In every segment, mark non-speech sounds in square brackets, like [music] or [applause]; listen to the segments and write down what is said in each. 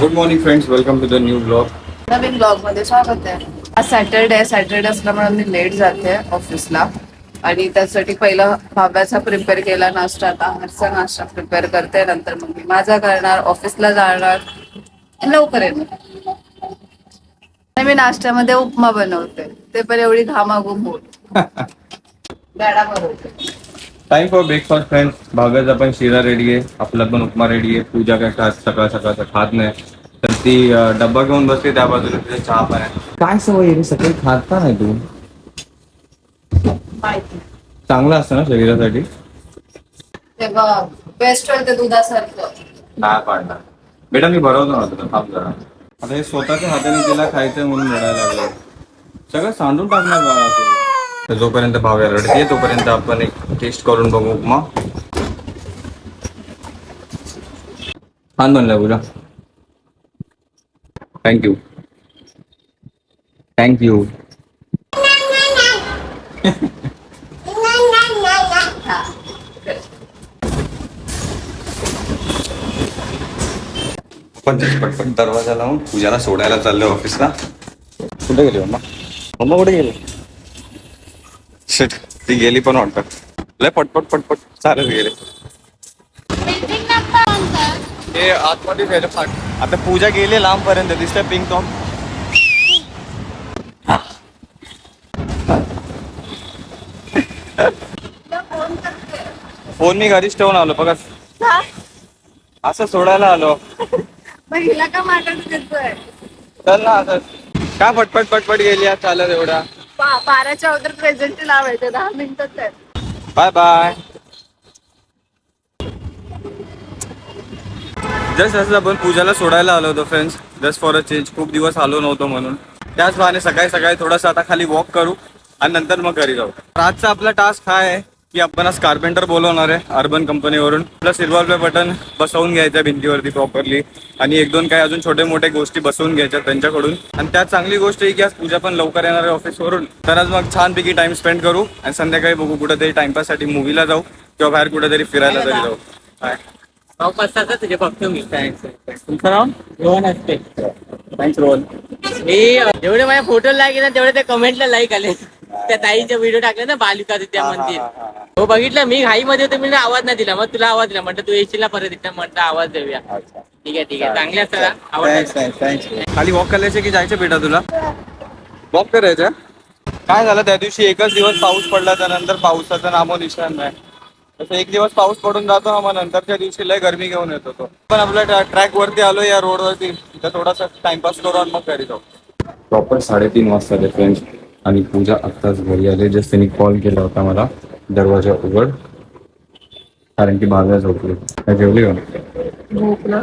Good morning friends welcome to the new blog नवीन ब्लॉगमध्ये स्वागत आहे. आज सॅटरडे सॅटरडे असल्यामुळे मी लेट जाते ऑफिसला आणि त्यासाठी पहिला भाब्याचा प्रिपेअर केला नाश्ता आता. हरचा नाश्ता प्रिपेअर करते. नंतर मग मी माझा करणार ऑफिसला जाणार. लवकर येणार. आणि मी नाश्त्यामध्ये उपमा बनवते. ते पण एवढी घामाघूम होत. [laughs] गाडा बनवते टाइम फॉर ब्रेकफास्ट फ्रेंड्स भाव्याचा पण शिरा रेडी आहे आपला पण उपमा रेडी आहे पूजा काय खास सकाळ सकाळचा खात नाही. तर ती डब्बा घेऊन बसते त्या बाजूला तिथे चहा पण आहे काय सवय आहे सकाळी खात का नाही तू? माहिती चांगलं असतं ना शरीरासाठी. तेव्हा बेस्ट होईल ते दुधासारखं. काय पाडणार बेटा मी भरवतो ना तुला थांब जरा. आता हे स्वतःच्या हाताने तिला खायचंय म्हणून रडायला लागलं सगळं सांडून टाकणार बाळा तू. जोपर्यंत भाव्या रडते तोपर्यंत आपण एक टेस्ट करून बघू उपमा छान बनलाय पूजा. थँक्यू थँक्यू पण पटपट दरवाज़ा लावून पूजाला सोडायला चाललोय ऑफिसला कुठे गेली मम्मा? मम्मा कुठे गेली? शिट ती गेली पण वाटत. लय पटपट पटपट. चालत गेले. ते आतमध्ये गेले फाट. आता पूजा गेली लांब पर्यंत दिसतंय पिंक टॉप फोन मी घरीच ठेवून आलो. बघा. असं सोडायला आलो. का चल ना असं काय पटपट पटपट गेली आज? चालत एवढा. बाराच्या अगोदर प्रेझेंट लावायचं दहा मिनिटच आहे बाय बाय जस्ट असं आपण पूजाला सोडायला आलो होतो friends just for a change खूप दिवस आलो नव्हतो म्हणून. त्याच बहाने सकाळी सकाळी थोडासा आता खाली वॉक करू आणि नंतर मग घरी जाऊ. तर आजचा आपला टास्क हा आहे की आपण आज कार्पेंटर बोलवणार आहे अर्बन कंपनीवरून आपलं सिल्वर प्ले बटन बसवून घ्यायचं भिंतीवरती प्रॉपरली आणि एक दोन काही अजून छोटे मोठे गोष्टी बसवून घ्यायच्या त्यांच्याकडून. आणि त्यात चांगली गोष्ट ही की आज पूजा पण लवकर येणार आहे ऑफिसवरून तर आज मग छानपैकी टाइम स्पेंड करू आणि संध्याकाळी बघू कुठेतरी टाइमपाससाठी मूवीला जाऊ किंवा बाहेर कुठेतरी फिरायला तरी जाऊ. काय तुझे बघतो मी. तुमचं नाव? रोहन असते. थँक्स रोहन. मी जेवढे माझ्या फोटो लाईक ना तेवढे ते कमेंटला लाईक आले. त्या ताईचे व्हिडिओ टाकले ना बालिका विद्या मंदिर. हो बघितलं मी घाई मध्ये होते मी आवाज नाही दिला. मग तुला आवाज दिला. म्हटलं तू येशील ना परत इथं? म्हटलं आवाज देऊया. ठीक आहे ठीक आहे. चांगले आवडतात खाली वॉक करायचे की जायचं बेटा तुला? वॉक करायचं? काय झालं? त्या दिवशी एकच दिवस पाऊस पडला त्यानंतर पावसाचं नामो निशाण नाही. तसं एक दिवस पाऊस पडून जातो ना मग नंतरच्या दिवशी लय गरमी घेऊन येतो तो. पण आपल्या ट्रॅक वरती आलो या रोड वरती. थोडासा टाइमपास करू आणि मग घरी जाऊ. प्रॉपर साडेतीन वाजता फ्रेंड्स आणि पूजा आत्ताच घरी आले जस्ट त्यांनी कॉल केला होता मला दरवाजा उघड. कारण की भाव्या झोपली. काय जेवली का?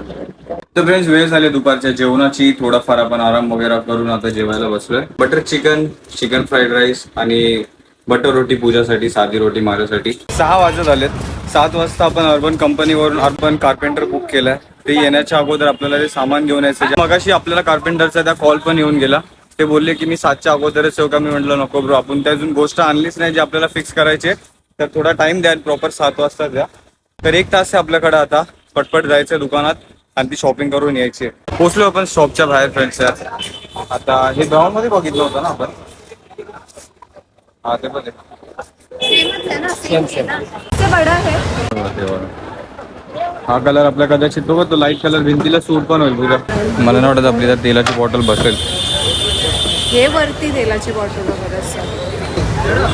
तर फ्रेंड्स वेळ झाली दुपारच्या जेवणाची. थोडाफार आपण आराम वगैरे करून आता जेवायला बसलोय. Butter chicken chicken fried rice आणि बटर रोटी पूजासाठी साधी रोटी माझ्यासाठी. सहा वाजत आलेत. सात वाजता आपण अर्बन कंपनीवरून अर्बन कार्पेंटर बुक केलाय. ते येण्याच्या अगोदर आपल्याला ते सामान घेऊन यायचं. मगाशी आपल्याला कार्पेंटरचा त्या कॉल पण येऊन गेला. ते बोलले की मी सातच्या अगोदरच येऊ का? मी म्हटलं नको ब्रो आपण त्या अजून गोष्ट आणलीच नाही जी आपल्याला फिक्स करायची आहे. तर थोडा टाइम द्या प्रॉपर सात वाजता द्या तर एक तास आहे आपल्याकडे आता. पटपट जायचं दुकानात आणि ती शॉपिंग करून यायची आहे. पोहोचलो आपण शॉपच्या बाहेर फ्रेंड्स आता हे ब्राऊन मध्ये बघितलं होतं ना आपण? हा ते पण. हा कलर आपल्या कदाचित बघा तो लाइट कलर भिंतीला सूट पण होईल तुझ्या मला नाही वाटत आपली तेलाची बॉटल बसेल. हे वरती तेलाची बॉटल वगैरे असं.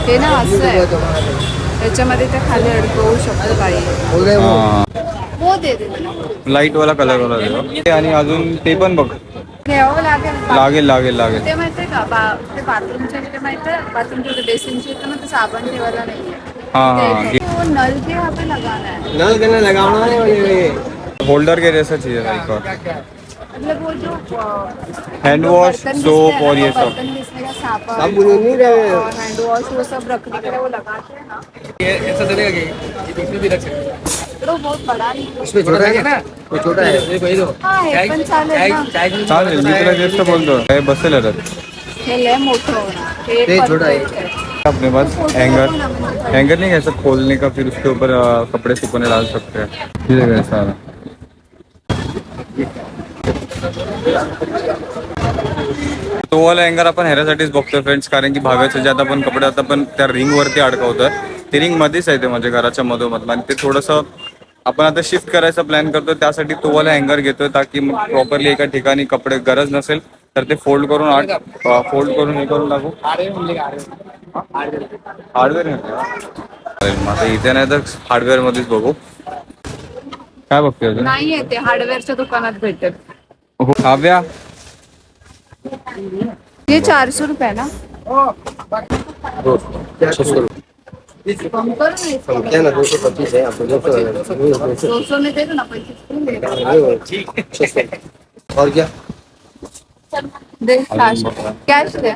हे ना असं आहे. त्याच्यामध्ये ते खाली अडकवू शकतो काही हा दे. लाइट वाला कलर वाला दे. आणि अजून ते पण बघ. घ्यावं लागेल. लागेल लागेल लागेल. ते माहितीये का? बा ते बाथरूमच्या इथे माहितीये बाथरूमच्या बेसिनच्या इथे ना ते साबण ठेवायला नाहीये. हा हा ते- वो नल के यहाँ पे लगाना है नल गणना लगावना है होल्डर के जैसा चाहिए मतलब वो जो Hand wash, soap और ये सब। साबुन नहीं रहे। हैंड वॉश वो सब रखने के लिए वो लगाते हैं ना। ये ऐसा चलेगा कि इसमें भी रख सकते तो बहुत बड़ा नहीं है। इसमें छोटा है? ना? वो छोटा है। ये दो हाँ हे पण चालेल ना चालेल मी तुला जास्त बोलतो हे बसेल आता हे लय मोठं होणार हे। ते छोटा आहे. अपने पास हैंगर हैंगर नहीं ऐसा खोलने का फिर उसके ऊपर कपड़े सुखाने डाल सकते हैं। ठीक है। सारा तो वाला अँगर आपण ह्याच्यासाठीच बघतोय फ्रेंड्स कारण की भाव्याचे जे आता आपण कपडे आता पण त्या रिंग वरती अडकवतोय. ते रिंग मध्येच आहे ते म्हणजे घराच्या मधोमधला आणि ते थोडंसं आपण आता शिफ्ट करायचा प्लॅन करतोय त्यासाठी तो वाला अँगर घेतोय ताकी मग प्रॉपरली एका ठिकाणी कपडे गरज नसेल तर ते फोल्ड करून आठ फोल्ड करून हे करून टाकू. हार्डवेअर आता इथे नाही तर हार्डवेअर मध्येच बघू. काय बघतोय अजून? नाहीये ते हार्डवेअरच्या दुकानात भेटत. काव्या? रुपये ना कम कर ना। दो सौ पच्चीस है आपको दो सौ में दे। दो ना पैसे और क्या दे. कॅश दे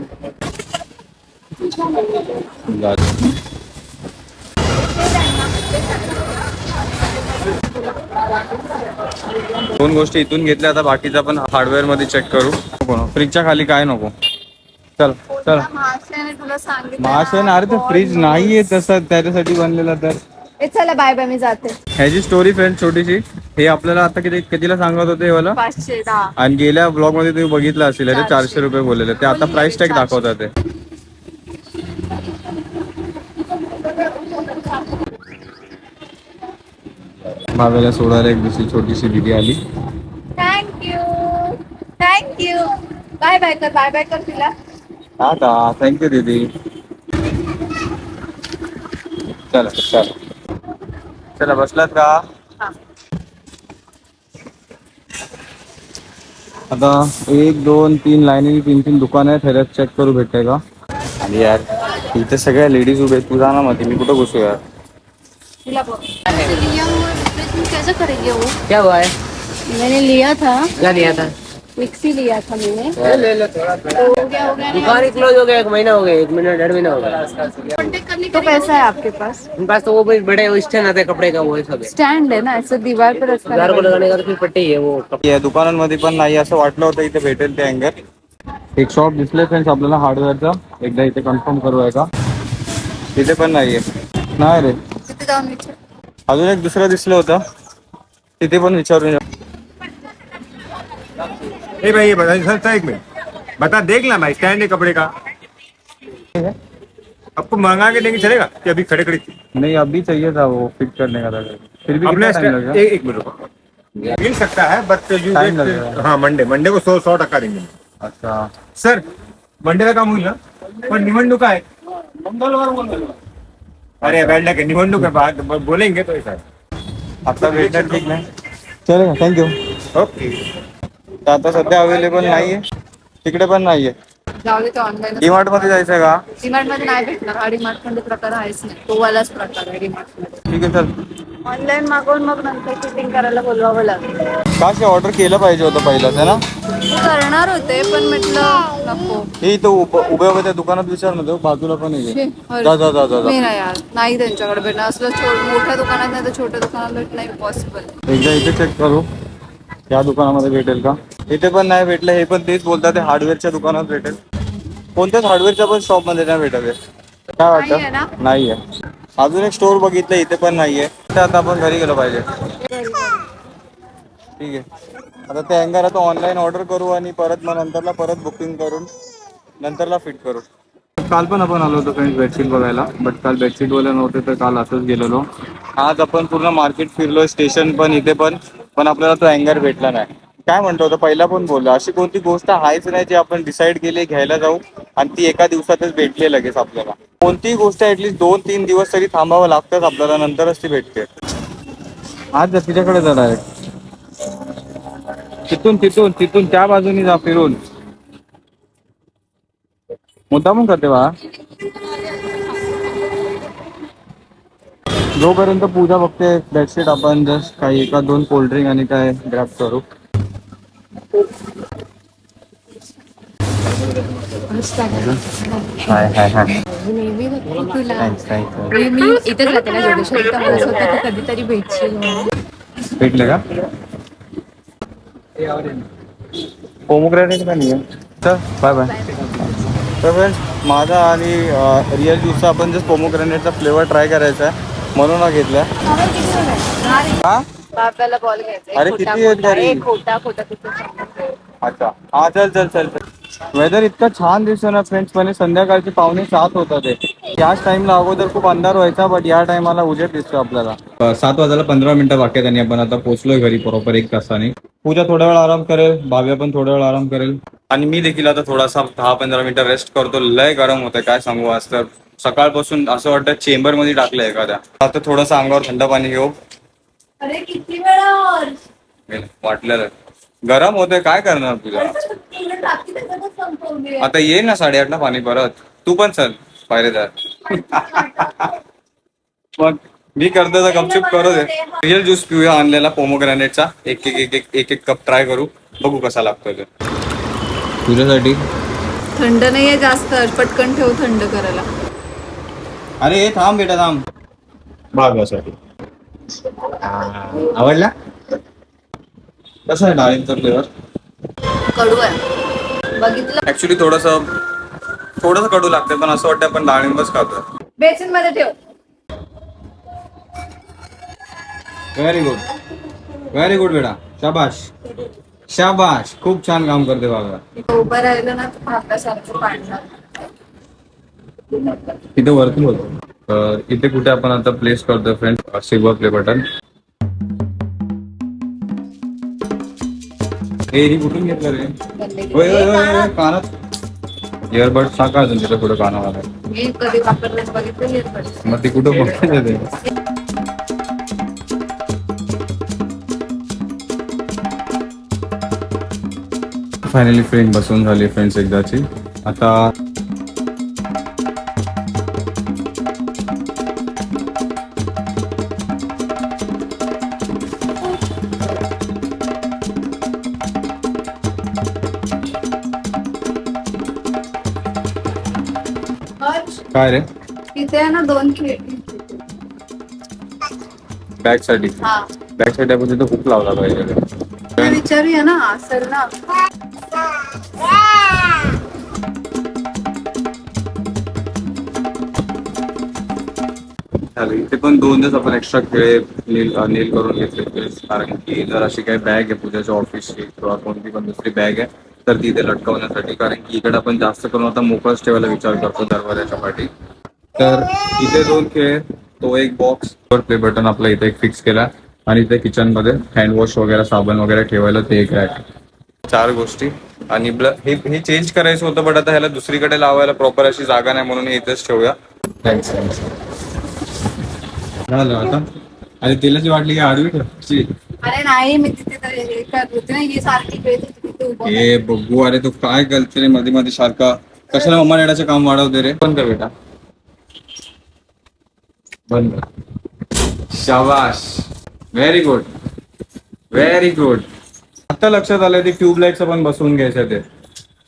दोन गोष्टी इथून घेतल्या आता बाकीचा पण हार्डवेअरमध्ये चेक करू. फ्रीजच्या खाली काय नको? चल चल. मासे ना अरे ते फ्रीज नाहीये तसं त्याच्यासाठी बनलेला तर. चला बाय बाय मी जाते. ह्याची स्टोरी फ्रेंड छोटीशी. हे आपल्याला आता किती कितीला सांगत होते दहा. आणि गेल्या ब्लॉगमध्ये तुम्ही बघितलं असेल. चारशे. रुपये बोललेले. ते आता प्राइस टॅग दाखवतात ते. भावेला सोडायला एक दुसरी छोटीशी दिदी आली. Thank you thank you bye bye कर बाय बाय कर तिला. टाटा थँक्यू दीदी. चला चला. चला बसलात का? हा. आता एक दोन तीन लाईनी तीन तीन दुकान आहेत ह्याच्यात चेक करू भेटतंय का? आणि यार इथे सगळ्या लेडीज उभे आहेत. तू जा ना मध्ये मी कुठं घुसू यार? कैसे करेंगे वो? क्या हुआ है? मैंने लिया था। क्या लिया था? मिक्सी लिया था मैंने। ले लो थोड़ा तो हो गया हो गया दुकान क्लोज हो गया एक महीना हो गया एक महीना डेढ़ महीना हो गया। तो कैसा है आपके पास? उनके पास तो वो भी बड़े स्टैंड आते कपड़े का वो सब। है स्टैंड है ना ऐसे दीवार पर घर को लगाने का तो फिर पट्टी है वो। या दुकानांमध्ये पण नाही असं वाटलं होतं इथे भेटेल ते अँगर एक शॉप दिसले फ्रेंड्स आपल्याला हार्डवेअरचा एकदा इथे कन्फर्म करू आहे का? तिथे पण नाहीये. नाही रे. तिथे जाऊन विचार अजून एक दुसरं दिसलं होतं. तिथे पण विचारून ए भाई ये बता सर सर, एक मिनट. बता देख ना भाई स्टैंड है कपड़े का? आपको मंगा के देंगे चलेगा? कि अभी खड़े खड़े नहीं अभी चाहिए था वो फिट करने का था। फिर भी अपने कितना टाइम लगेगा एक, एक मिनट रुको। मिल सकता है बट यू हाँ मंडे मंडे को सौ सौ टक्का देंगे। अच्छा। सर मंडेला काम होईल ना? पण निवडणूक आहे अरे बैठला के निवडणूक है बात ब- बोलेंगे तो ऐसा आता भेटणार ठीक नाही. चलेगा थँक्यू ओके आता सध्या अवेलेबल नाहीये. तिकडे पण नाहीये. जाऊ दे ते ऑनलाईन डीमार्टमध्ये जायचंय का? डीमार्टमध्ये नाही भेटणार. हा डीमार्टमध्ये प्रकार आहेच नाही. तो वालाच प्रकार आहे डीमार्टमध्ये ठीक आहे चल. ऑनलाईन मागवून मग नंतर फिटिंग करायला बोलवावं लागेल. काश ऑर्डर केलं पाहिजे होतं पहिलाच आहे ना? करणार होते पण म्हटलं नको. हे इथं उभ- उभ्या उभ्या त्या दुकानात विचार ना तो बाजूला पण आहे अरे. जा जा जा जा जा. मी नाही यार. नाही त्यांच्याकडे भेटणार. असलं छो- मोठ्या दुकानात नाही तर छोट्या दुकानात भेटणं इम्पॉसिबल एकदा इथे चेक करू. या दुकानामध्ये भेटेल का? इथे पण नाही भेटलं हे पण तेच बोलतात ते हार्डवेअरच्या दुकानात भेटेल. कोणत्याच हार्डवेअरच्या पण शॉपमध्ये नाही भेटत आहे. काय नाहीये ना? वाटतं नाहीये. अजून एक स्टोर बघितलं इथे पण नाहीये. ते आता आपण घरी गेलो पाहिजे. ठीक आहे. आता ते अँगर आता ऑनलाईन ऑर्डर करू आणि परत मग नंतरला परत बुकिंग करून नंतरला फिट करू. काल पण आपण आलो होतो फ्रेंड्स बेडशीट बघायला बट काल बेडशीट वाले नव्हते तर काल असंच गेलेलो. आज आपण पूर्ण मार्केट फिरलोय स्टेशन पण इथे पण पण आपल्याला तो अँगर भेटला नाही. काय म्हणतो होतो पहिला पण बोललो अशी कोणती गोष्ट आहेच नाही जी आपण डिसाईड केली घ्यायला जाऊ आणि ती एका दिवसातच भेटली लगेच आपल्याला. कोणतीही गोष्ट ऍटलीस्ट दोन तीन दिवस तरी थांबावं लागतंच आपल्याला नंतरच ती भेटते. आज जा तिच्याकडे जा डायरेक्ट तिथून तिथून तिथून त्या बाजूनी जा फिरून. मुद्दामून करते बा. जोपर्यंत पूजा बघते बेडशीट आपण जस्ट काही एका दोन कोल्ड्रिंक आणि काय ग्रॅप करू. हाय हाय हाय. मी इथेच राहते ना मला कधीतरी भेटशील. भेटले का? पोमोग्रॅनेट बाय बाय तर फ्रेंड्स माझा आणि रिअल ज्यूसचा आपण जस्ट पोमोग्रॅनेटचा फ्लेवर ट्राय करायचा आहे. म्हणून हा घेतला. हा? अरे किती अच्छा. हा चल चल चल चल. वेदर इतकं छान दिसतं ना फ्रेंड्स म्हणजे संध्याकाळचे पावणे सात होतात याच टाइमला अगोदर खूप अंधार व्हायचा बट या टायमाला उजेड दिसतो आपल्याला. सात वाजायला पंधरा मिनिटं बाकी आहेत आणि आपण आता पोहोचलोय घरी बरोबर एक तासाने. पूजा थोडा वेळ आराम करेल भाव्या पण थोडा वेळ आराम करेल. आणि मी देखील आता थोडासा दहा पंधरा मिनिटं रेस्ट करतो. लय गरम होतंय काय सांगू आज तर. सकाळपासून असं वाटतं चेंबरमध्ये टाकलंय एखाद्या. आता थोडंसं अंगावर थंड पाणी घेऊ. अरे किती वेळा वाटलेलं गरम होतंय काय करणार तुझ्या आता ये ना साडेआठला पाणी परत? तू पण चल पायरेदार [laughs] मग मी करतो तर गपचूप करू दे. रिअल ज्यूस पिऊया आणलेला पोमोग्रॅनेटचा एक एक एक एक एक एक कप ट्राय करू. बघू कसा लागतोय ते. तुझ्यासाठी? थंड नाहीये जास्त पटकन ठेव थंड करायला. अरे हे थांब बेटा थांब. भागवासाठी आवडला? कसा आहे डाळिंबचा फ्लेवर कडू आहे. बघितलं? ऍक्च्युली थोडस थोडस कडू लागते पण असं वाटतं आपण डाळिंबच खातोय. बेसनमध्ये ठेव. व्हेरी गुड व्हेरी गुड बेटा. शाबाश. शाबाश. खूप छान काम करते बाबा. उभं राहिलं ना पाडणार. इथे वरती होतो तर इथे कुठे आपण आता प्लेस करतोय फ्रेंड सिल्वर प्ले बटन ही कुठून घेतलं रे? होय होय होय होय, कानात. इयरबड टाका अजून तिथे पुढे कानावर मी कधी वापरलं बघितलं earbuds. मग ती कुठं बघायचं ते फायनली फ्रेंड बसून झाली फ्रेंड्स एकदाची. आता काय रे? इथे आहे ना दोन खिडकी साठी हा. आपण तिथं खूप लावला पाहिजे विचारूया ना असेल ना. झालं इथे पण दोन दिवस आपण एक्स्ट्रा खेळे नील नील करून घेतले कारण की जर अशी काही बॅग आहे पूजाच्या ऑफिसची किंवा कोणती पण दुसरी बॅग आहे तर ती इथे लटकवण्यासाठी कारण की इकडे आपण जास्त करून आता मोकळच ठेवायला विचार करतो दरवाजाच्या पाठी. तर इथे दोन खेळ तो एक बॉक्स वर प्ले बटन आपला इथे एक फिक्स केला. आणि इथे किचनमध्ये हँडवॉश वगैरे साबण वगैरे ठेवायला ते एक रॅक चार गोष्टी. आणि हे हे चेंज करायचं होतं बट आता ह्याला दुसरीकडे लावायला प्रॉपर अशी जागा नाही म्हणून हे इथेच ठेवूया. थँक्स थँक्स झालं आता. आणि तिला जी वाटली की आडवी ठेवायची अरे नाही मी तिथे तर हे करत होते ना ही सारखी वेळ तिथे तिथे उभं ए बघू अरे तू काय करते रे मध्ये मध्ये सारखा. कशाला मम्मा डॅडाचं काम वाढवते रे? बंद कर बेटा. बंद कर. शाबाश व्हेरी गुड व्हेरी गुड आता लक्षात आलं ते ट्यूबलाईटच पण बसवून घ्यायचं ते.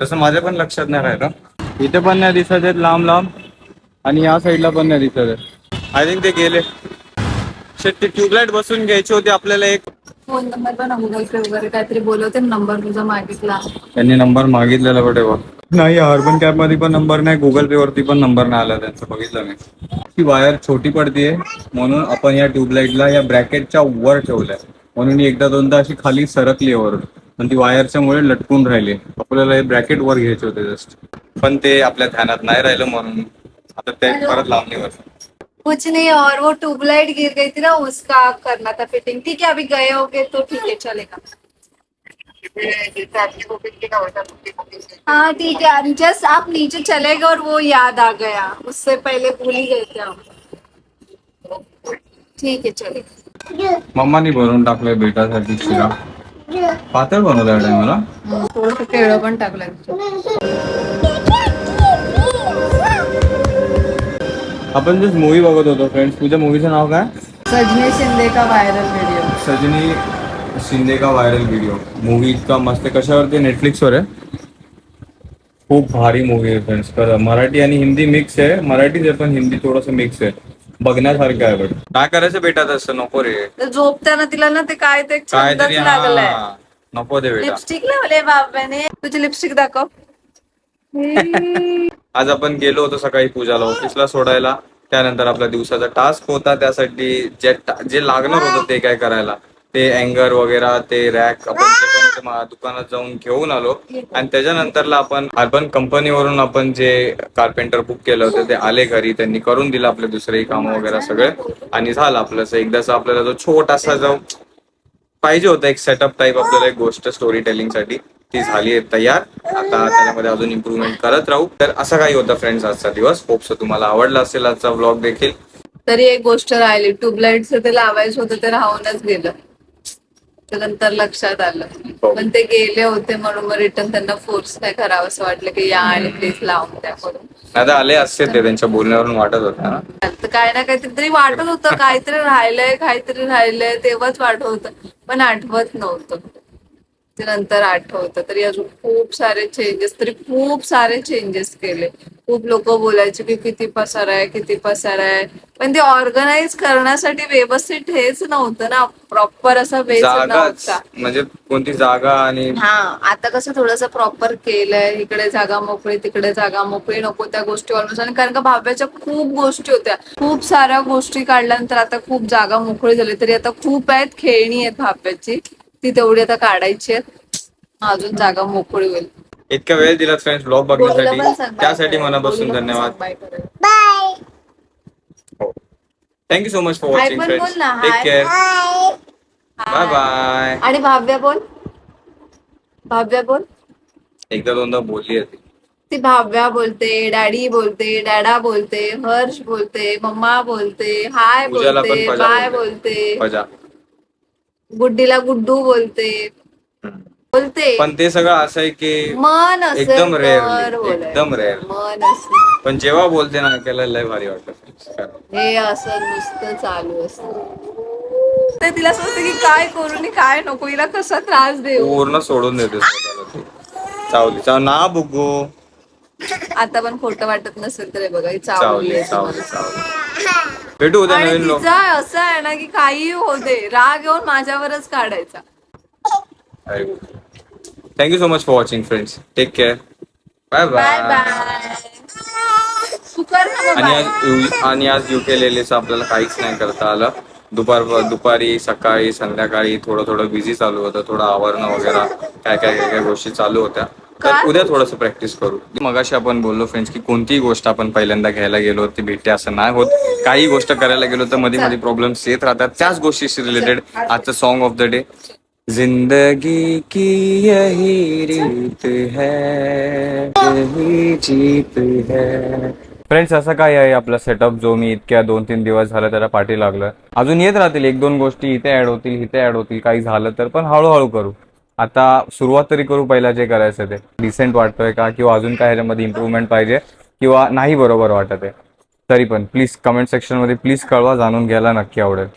तसं माझ्या पण लक्षात नाही राहिलं. इथे पण नाही दिसत आहेत लांब लांब. आणि या साईडला पण नाही दिसत आहेत. आय थिंक ते गेले. शेट ते ट्यूबलाईट बसवून घ्यायची होती आपल्याला एक. फोन नंबर पण गुगल पे वगैरे काहीतरी बोलवते नंबर तुझा मागितला. त्यांनी नंबर मागितलेला बटे बघ नाही अर्बन कॅबमध्ये पण नंबर नाही गुगल पे वरती पण नंबर नाही आला त्यांचा बघितलं मी. ती वायर छोटी पडतीये म्हणून आपण या ट्यूबलाईटला या ब्रॅकेटच्या वर ठेवलंय. म्हणून एकदा दोनदा अशी खाली सरकली वर पण ती वायरच्या मुळे लटकून राहिली. आपल्याला हे ब्रॅकेट वर घ्यायचे होते जस्ट. पण ते आपल्या ध्यानात नाही राहिलं म्हणून. आता ते परत लावणीवर कुछ नहीं और वो ट्यूबलाइट गिर गई थी ना उसका करना था फिटिंग ठीक है अभी गए होगे तो ठीक है चलेगा। हाँ ठीक है जस्ट आप नीचे चले गए और वो याद आ गया। उससे पहले भूल ही गए थे हम ठीक है चलेगा। मम्मानी भरून टाकलंय बेटासाठी शिरा पातळ बनवलाय टायमाला थोडस केळं पण टाकलंय आपण जस्ट मूवी बघत होतो फ्रेंड्स तुझ्या मूवीचं नाव काय? सजनी शिंदे का व्हायरल वीडियो सजनी शिंदे का व्हायरल व्हिडिओ मूवी इतका मस्त कशावरती? नेटफ्लिक्सवर आहे. खूप भारी मूवी आहे फ्रेंड्स खरं मराठी आणि हिंदी मिक्स आहे. मराठीच आहे पण हिंदी थोडस मिक्स आहे. बघण्यासारखं आहे बट काय करायचं बेटा तसं? नको रे. झोपताना तिला ना ते काय ते काय छंदच तरी लागलाय. हा, नको दे बेटा. लिपस्टिक लावले बाबाने. तुझी लिपस्टिक दाखव. [laughs] आज आपण गेलो होतो सकाळी पूजाला ऑफिसला सोडायला. त्यानंतर आपला दिवसाचा टास्क होता त्यासाठी जे जे लागणार होतं ते काय करायला. ते अँगर वगैरे ते रॅक आपण दुकानात जाऊन घेऊन आलो. आणि त्याच्यानंतरला आपण अर्बन कंपनीवरून आपण जे कार्पेंटर बुक केलं होतं ते आले घरी. त्यांनी करून दिलं आपले दुसरेही कामं वगैरे सगळे. आणि झालं आपलं एकदाच आपल्याला जो छोटासा जो पाहिजे होता एक सेटअप टाईप आपल्याला एक गोष्ट स्टोरी टेलिंगसाठी. ती झाली आहे तयार. आता त्याच्यामध्ये अजून इम्प्रुव्हमेंट करत राहू. तर असं काही होतं फ्रेंड्स आजचा दिवस. होपसो तुम्हाला आवडला असेल आजचा व्लॉग देखील. तरी एक गोष्ट राहिली ट्यूबलाईटचं ते लावायचं होतं ते राहूनच गेलं. तर नंतर लक्षात आलं. हो. पण ते गेले होते म्हणून रिटर्न त्यांना फोर्स नाही करावं असं वाटलं की या आणि प्लीज लावून द्या करून आता आले असते ते त्यांच्या बोलण्यावरून वाटत होतं ना? काय ना काहीतरी तरी वाटत होतं. काहीतरी राहिलंय काहीतरी राहिलंय तेव्हाच वाटत होतं. पण आठवत नव्हतं. नंतर आठवतं. तरी अजून खूप सारे चेंजेस तरी खूप सारे चेंजेस केले. खूप लोक बोलायचे की किती पसार आहे किती पसार आहे. पण ते ऑर्गनाईज करण्यासाठी व्यवस्थित हेच नव्हतं ना. प्रॉपर असा जागाच. नव्हता. म्हणजे कोणती जागा आणि हा आता कसं थोडस प्रॉपर केलंय. इकडे जागा मोकळी तिकडे जागा मोकळी. नको त्या गोष्टी ऑलमोस्ट आणि कारण का भाव्याच्या खूप गोष्टी होत्या. खूप साऱ्या गोष्टी काढल्यानंतर आता खूप जागा मोकळी झाली. तरी आता खूप आहेत खेळणी आहेत भाव्याची ती तेवढी आता काढायची आहेत. अजून जागा मोकळी होईल. इतका वेळ दिला फ्रेंड्स ब्लॉग बघण्यासाठी. त्यासाठी. मनापासून धन्यवाद. करायला. Thank you so much for watching friends take. Care. Bye bye आणि भाव्या बोल. भाव्या बोल. एकदा दोनदा बोलली होती ती. भाव्या बोलते डॅडी बोलते डॅडा बोलते हर्ष बोलते मम्मा बोलते हाय बोलते पजा बाय बोलते. गुड्डीला गुड्डू बोलते. बोलते पण ते सगळं असं आहे की मन असेल एकदम तर बोलायचं. एकदम rarely. मन असेल पण जेव्हा बोलते ना ऐकायला लय भारी वाटतं. हे असं नुसतं चालू असत ते तिला असं होतं की काय करू आणि काय नको हिला कसा त्रास देऊ पूर्ण सोडून देते स्वतःला ती. चावली चाव ना बुगू आता पण खोटं वाटत नसेल तर हे बघा ही चावली चावली आहे चावली तुम्हाला. चावली भेटू उद्या आणि नवीन लोक तिचा असं आहे ना की काही होते राग येऊन माझ्यावरच काढायचा. Thank you so much for watching friends take care bye bye bye bye तू कर ना मग आणि bye. आज यु- आणि आज युके लेलेचं आपल्याला काहीच नाही करता आलं. दुपार दुपारी सकाळी संध्याकाळी थोडं थोडं बिझी चालू होतं. थोडं आवरणं वगैरे काय काय काय काय गोष्टी चालू होत्या. तर? उद्या थोडंसं प्रॅक्टिस करू. मगाशी आपण बोललो फ्रेंड्स की कोणतीही गोष्ट आपण पहिल्यांदा घ्यायला गेलो ती भेटते असं नाही होत. काही गोष्ट करायला गेलो तर मध्ये मध्ये प्रॉब्लेम्स येत राहतात. त्याच गोष्टीशी रिलेटेड आजचं सॉन्ग ऑफ द डे जिंदगी की यही रीत है यही जीत है. फ्रेंड्स असं काय आहे आपला सेटअप जो मी इतक्या दोन तीन दिवस झालं त्याला पाठी लागलोय? अजून येत राहतील एक दोन गोष्टी इथे ऍड होतील इथे ऍड होतील काही झालं तर पण हळूहळू करू. आता सुरुवात तरी करू पहिला जे करायचं ते. डिसेंट वाटतोय का? किंवा अजून काय ह्याच्यामध्ये इम्प्रूव्हमेंट पाहिजे? किंवा नाही बरोबर वाटत आहे? तरी पण प्लीज कमेंट सेक्शनमध्ये प्लीज कळवा जाणून घ्यायला नक्की आवडेल.